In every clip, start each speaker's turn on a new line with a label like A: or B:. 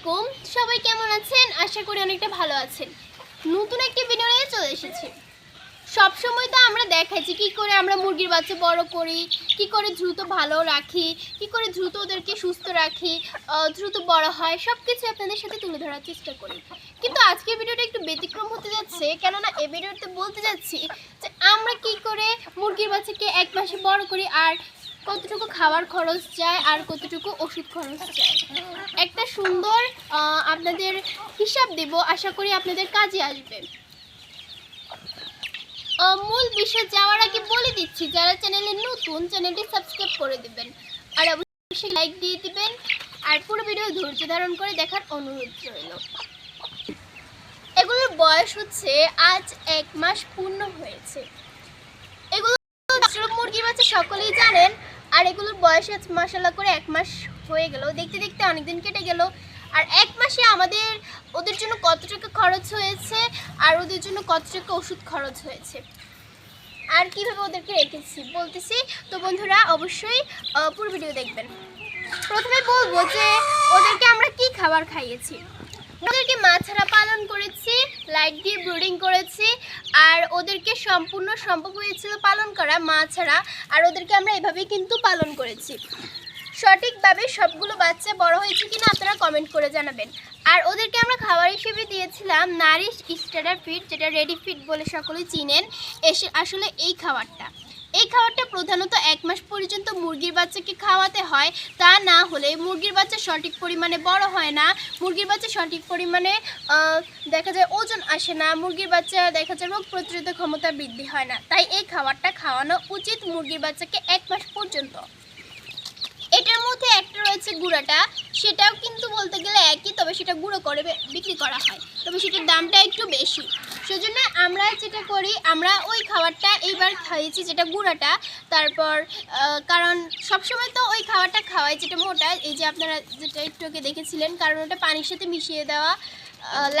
A: আলাইকুম। সবাই কেমন আছেন? আশা করি অনেকটা ভালো আছেন। নতুন একটি ভিডিও নিয়ে চলে এসেছি। সব সময় তো আমরা দেখাইছি কি করে আমরা মুরগির বাচ্চা বড় করি, কি করে দ্রুত ভালো রাখি, কি করে দ্রুত ওদেরকে সুস্থ রাখি দ্রুত বড় হয় সব কিছু আপনাদের সাথে তুলে ধরার চেষ্টা করি। কিন্তু আজকের ভিডিওটা একটু ব্যতিক্রম হতে যাচ্ছে, কেননা এই ভিডিওতে বলতে যাচ্ছি যে আমরা কি করে মুরগির বাচ্চাকে এক মাসে বড় করি আর কতটুকু খাবার খরচ যায় আর কতটুকু ওষুধ খরচ যায় একটা সুন্দর আপনাদের হিসাব দেব, আশা করি আপনাদের কাজে আসবে। মূল বিষয় যাওয়ার আগে বলে দিচ্ছি, যারা চ্যানেলে নতুন, চ্যানেলটি সাবস্ক্রাইব করে দিবেন। আর অবশ্যই লাইক দিয়ে দিবেন, আর পুরো ভিডিও ধৈর্য ধারণ করে দেখার অনুরোধ রইল। এগুলোর বয়স হচ্ছে আজ এক মাস পূর্ণ হয়েছে। এগুলো মুরগির বাচ্চা সকলেই জানেন আর এগুলোর বয়স আজ মাসাল্লাহ করে এক মাস হয়ে গেল। দেখতে দেখতে অনেকদিন কেটে গেল। আর এক মাসে আমাদের, ওদের জন্য কত টাকা খরচ হয়েছে? আর ওদের জন্য কত টাকা ওষুধ খরচ হয়েছে? আর কীভাবে ওদেরকে রেখেছি বলতেছি? তো বন্ধুরা, অবশ্যই পুরো ভিডিও দেখবেন। প্রথমে বলব যে, ওদেরকে আমরা কি খাবার খাইয়েছি? ওদেরকে মাছাড়া পালন করেছি লাইট দিয়ে ব্রুডিং করেছি, আর ওদেরকে সম্পূর্ণ সম্ভব হয়েছিল পালন করা মা ছাড়া, আর ওদেরকে আমরা এভাবেই কিন্তু পালন করেছি। সঠিকভাবে সবগুলো বাচ্চা বড় হয়েছে কিনা আপনারা কমেন্ট করে জানাবেন। আর ওদেরকে আমরা খাবার হিসেবে দিয়েছিলাম নারিশ স্টার্টার ফিড, যেটা রেডি ফিড বলে সকলেই চিনেন, এসে আসলে এই খাবারটা। এই খাবারটা প্রধানত এক মাস পর্যন্ত মুরগির বাচ্চাকে খাওয়াতে হয়। তা না হলে মুরগির বাচ্চা সঠিক পরিমাণে বড় হয় না। মুরগির বাচ্চা সঠিক পরিমাণে দেখা যায় ওজন আসে না। মুরগির বাচ্চা দেখা যায় রোগ প্রতিরোধ ক্ষমতা বৃদ্ধি হয় না। তাই এই খাবারটা খাওয়ানো উচিত মুরগির বাচ্চাকে এক মাস পর্যন্ত। এটার মধ্যে একটা রয়েছে গুঁড়াটা। সেটাও কিন্তু বলতে গেলে একই, তবে সেটা গুঁড়ো করে বিক্রি করা হয়। তবে সেটার দামটা একটু বেশি। সেজন্য আমরা যেটা করি, আমরা ওই খাবারটা এইবার খাইয়েছি যেটা গুঁড়াটা। তারপর কারণ সবসময় তো ওই খাবারটা খাওয়াই যেটা মোটা। এই যে আপনারা যেটা একটু আগে দেখেছিলেন, কারণ ওটা পানির সাথে মিশিয়ে দেওয়া।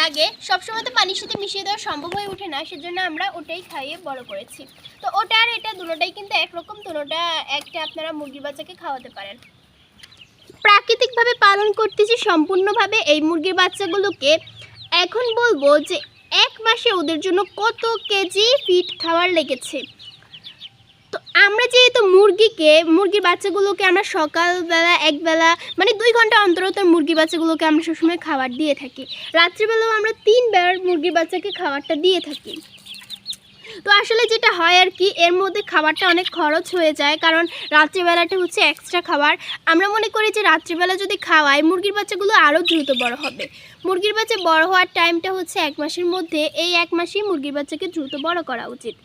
A: লাগে। সবসময় তো পানির সাথে মিশিয়ে দেওয়া সম্ভব হয়ে ওঠে না, সেজন্য আমরা ওটাই খাইয়ে বড় করেছি। তো ওটা আর এটা দুটোটাই কিন্তু একরকম, দুটোটা একটা আপনারা মুরগির বাচ্চাকে খাওয়াতে পারেন। প্রাকৃতিকভাবে পালন করতেছি সম্পূর্ণভাবে এই মুরগির বাচ্চাগুলোকে। এখন বলব যে এক মাসে ওদের জন্য কত কেজি ফিট খাবার লেগেছে। তো আমরা যেহেতু মুরগিকে, মুরগির বাচ্চাগুলোকে আমরা সকালবেলা একবেলা মানে দুই ঘণ্টা অন্তর অন্তর মুরগির বাচ্চাগুলোকে আমরা সবসময় খাবার দিয়ে থাকি। রাত্রিবেলাও আমরা তিনবার মুরগির বাচ্চাকে খাবারটা দিয়ে থাকি। তো আসলে যেটা হয় আর কি, এর মধ্যে খাবারটা অনেক খরচ হয়ে যায়, কারণ রাত্রিবেলাটা হচ্ছে এক্সট্রা খাবার। আমরা মনে করি যে রাত্রিবেলা যদি খাওয়াই, মুরগির বাচ্চাগুলো আরও দ্রুত বড় হবে। মুরগির বাচ্চা বড় হওয়ার টাইমটা হচ্ছে এক মাসের মধ্যে, এই এক মাসেই মুরগির বাচ্চাকে দ্রুত বড় করা উচিত।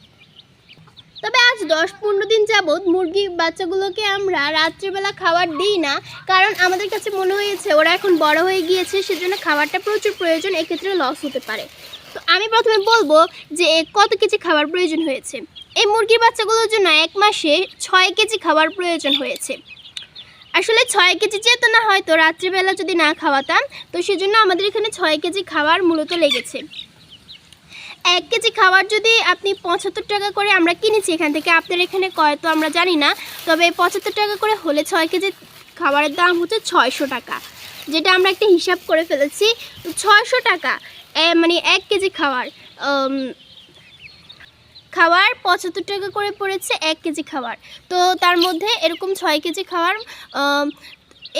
A: তবে আজ দশ পনেরো দিন যাবৎ মুরগির বাচ্চাগুলোকে আমরা রাত্রিবেলা খাবার দিই না, কারণ আমাদের কাছে মনে হয়েছে ওরা এখন বড় হয়ে গিয়েছে, সেজন্য খাবারটা প্রচুর প্রয়োজন, এক্ষেত্রে লস হতে পারে। তো আমি প্রথমে বলব যে কত কেজি খাবার প্রয়োজন হয়েছে। এই মুরগির বাচ্চাগুলোর জন্য এক মাসে ছয় কেজি খাবার প্রয়োজন হয়েছে। আসলে ছয় কেজি যেহেতু না, হয়তো রাত্রিবেলা যদি না খাওয়াতাম, তো সেজন্য আমাদের এখানে ছয় কেজি খাবার মূলত লেগেছে। এক কেজি খাবার যদি আপনি পঁচাত্তর টাকা করে আমরা কিনেছি এখান থেকে, আপনার এখানে কয় তো আমরা জানি না, তবে পঁচাত্তর টাকা করে হলে ছয় কেজি খাবারের দাম হচ্ছে ছয়শো টাকা, যেটা আমরা একটা হিসাব করে ফেলেছি ছয়শো টাকা মানে এক কেজি খাবার খাবার পঁচাত্তর টাকা করে পড়েছে এক কেজি খাবার, তো তার মধ্যে এরকম ছয় কেজি খাবার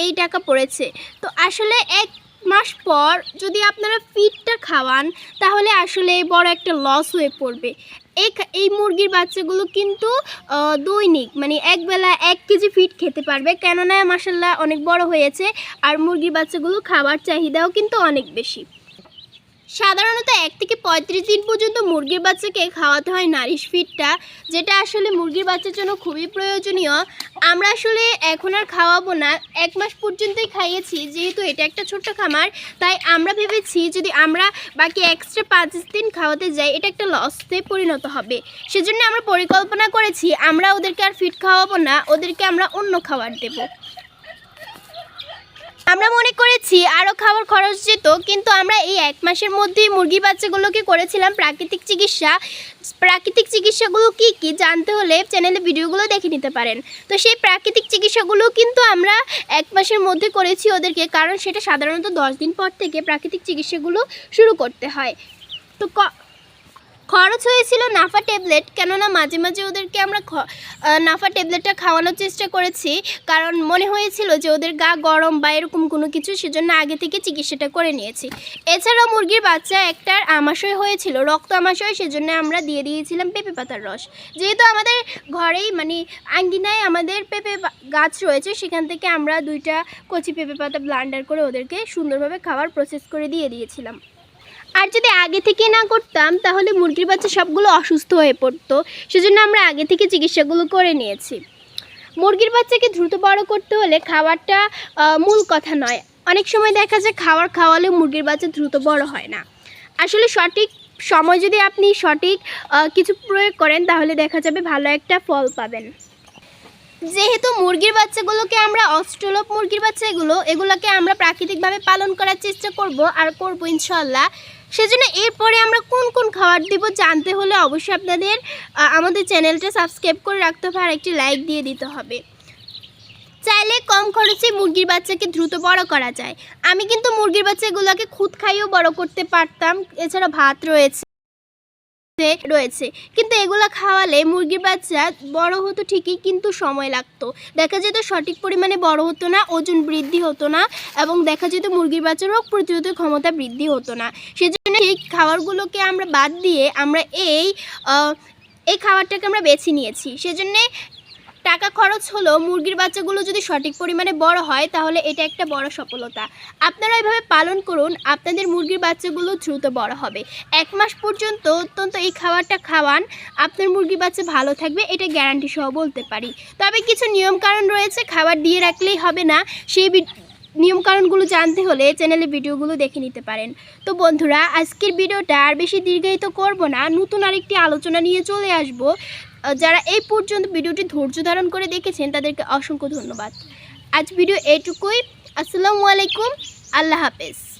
A: এই টাকা পড়েছে, তো আসলে এক মাস পর যদি আপনারা ফিডটা খাওয়ান, তাহলে আসলে বড় একটা লস হয়ে পড়বে। এই মুরগির বাচ্চাগুলো কিন্তু দৈনিক মানে একবেলা এক কেজি ফিড খেতে পারবে। কেননা মাসাল্লাহ অনেক বড় হয়েছে, আর মুরগির বাচ্চাগুলো খাবার চাহিদাও কিন্তু অনেক বেশি। সাধারণত এক থেকে পঁয়ত্রিশ দিন পর্যন্ত মুরগির বাচ্চাকে খাওয়াতে হয় নারিশ ফিডটা, যেটা আসলে মুরগির বাচ্চার জন্য খুবই প্রয়োজনীয়। আমরা আসলে এখন আর খাওয়াবো না। এক মাস পর্যন্তই খাইয়েছি, যেহেতু এটা একটা ছোট্ট খামার, তাই আমরা ভেবেছি যদি আমরা বাকি এক্সট্রা পাঁচ দিন খাওয়াতে যাই, এটা একটা লসে পরিণত হবে। সেজন্য আমরা পরিকল্পনা করেছি, আমরা ওদেরকে আর ফিড খাওয়াবো না, ওদেরকে আমরা অন্য খাবার দেবো। আমরা মনে করেছি আরও খাবার খরচ যেত, কিন্তু আমরা এই এক মাসের মধ্যেই মুরগি বাচ্চাগুলোকে করেছিলাম প্রাকৃতিক চিকিৎসা। প্রাকৃতিক চিকিৎসাগুলো কি কি জানতে হলে চ্যানেলে ভিডিওগুলো দেখে নিতে পারেন। তো সেই প্রাকৃতিক চিকিৎসাগুলো কিন্তু আমরা এক মাসের মধ্যে করেছি ওদেরকে, কারণ সেটা সাধারণত দশ দিন পর থেকে প্রাকৃতিক চিকিৎসাগুলো শুরু করতে হয়। তো খরচ হয়েছিল নাফা ট্যাবলেট, কেননা মাঝে মাঝে ওদেরকে আমরা নাফা ট্যাবলেটটা খাওয়ানোর চেষ্টা করেছি। কারণ মনে হয়েছিল যে ওদের গা গরম বা এরকম কোনো কিছু সেজন্য আগে থেকে চিকিৎসাটা করে নিয়েছি। এছাড়াও মুরগির বাচ্চা একটার আমাশয় হয়েছিল, রক্ত আমাশয়, সেজন্য আমরা দিয়ে দিয়েছিলাম পেঁপে পাতার রস। যেহেতু আমাদের ঘরেই মানে আঙ্গিনায় আমাদের পেঁপে গাছ রয়েছে, সেখান থেকে আমরা দুইটা কচি পেঁপে পাতা ব্লান্ডার করে ওদেরকে সুন্দরভাবে খাওয়ার প্রসেস করে দিয়ে দিয়েছিলাম। আর যদি আগে থেকে না করতাম, তাহলে মুরগির বাচ্চা সবগুলো অসুস্থ হয়ে পড়তো। সেজন্য আমরা আগে থেকে চিকিৎসাগুলো করে নিয়েছি। মুরগির বাচ্চাকে দ্রুত বড় করতে হলে খাবারটা মূল কথা নয়। অনেক সময় দেখা যায় খাবার খাওয়ালে মুরগির বাচ্চা দ্রুত বড় হয় না। আসলে সঠিক সময় যদি আপনি সঠিক কিছু প্রয়োগ করেন, তাহলে দেখা যাবে ভালো একটা ফল পাবেন। যেহেতু মুরগির বাচ্চাগুলোকে আমরা অস্ট্রেলপ মুরগির বাচ্চা এগুলো এগুলোকে আমরা প্রাকৃতিকভাবে পালন করার চেষ্টা করব, আর করব ইনশাল্লাহ সেজন্য এরপরে আমরা কোন কোন খাবার দেব জানতে হলে অবশ্যই আপনাদের আমাদের চ্যানেলটা সাবস্ক্রাইব করে রাখতে হবে আর একটি লাইক দিয়ে দিতে হবে। চাইলে কম খরচে মুরগির বাচ্চাকে দ্রুত বড় করা যায়। আমি কিন্তু মুরগির বাচ্চাগুলোকে খুদ খাইয়েও বড় করতে পারতাম, এছাড়া ভাত রয়েছে রয়েছে। কিন্তু এগুলো খাওয়ালে মুরগির বাচ্চা বড় হতো ঠিকই কিন্তু সময় লাগতো। দেখা যেত সঠিক পরিমাণে বড় হতো না, ওজন বৃদ্ধি হতো না, এবং দেখা যেত মুরগির বাচ্চার রোগ প্রতিরোধের ক্ষমতা বৃদ্ধি হতো না। সেজন্য এই খাবারগুলোকে আমরা বাদ দিয়ে আমরা এই এই খাবারটাকে আমরা বেছে নিয়েছি। সেজন্যে টাকা খরচ হলো, মুরগির বাচ্চাগুলো যদি সঠিক পরিমাণে বড় হয়, তাহলে এটা একটা বড় সফলতা। আপনারা এভাবে পালন করুন, আপনাদের মুরগির বাচ্চাগুলো দ্রুত বড় হবে। এক মাস পর্যন্ত অত্যন্ত এই খাবারটা খাওয়ান, আপনার মুরগির বাচ্চা ভালো থাকবে, এটা গ্যারান্টি সহ বলতে পারি। তবে কিছু নিয়মকানুন রয়েছে, খাবার দিয়ে রাখলেই হবে না, সেই নিয়মকানুনগুলো জানতে হলে চ্যানেলে ভিডিওগুলো দেখে নিতে পারেন। তো বন্ধুরা, আজকের ভিডিওটা আর বেশি দীর্ঘায়িত করব না, নতুন আরেকটি আলোচনা নিয়ে চলে আসব। যারা এই পর্যন্ত ভিডিওটি ধৈর্য ধারণ করে দেখেছেন, তাদেরকে অসংখ্য ধন্যবাদ। আজ ভিডিও এটুকুই। আসসালামু আলাইকুম, আল্লাহ হাফেজ।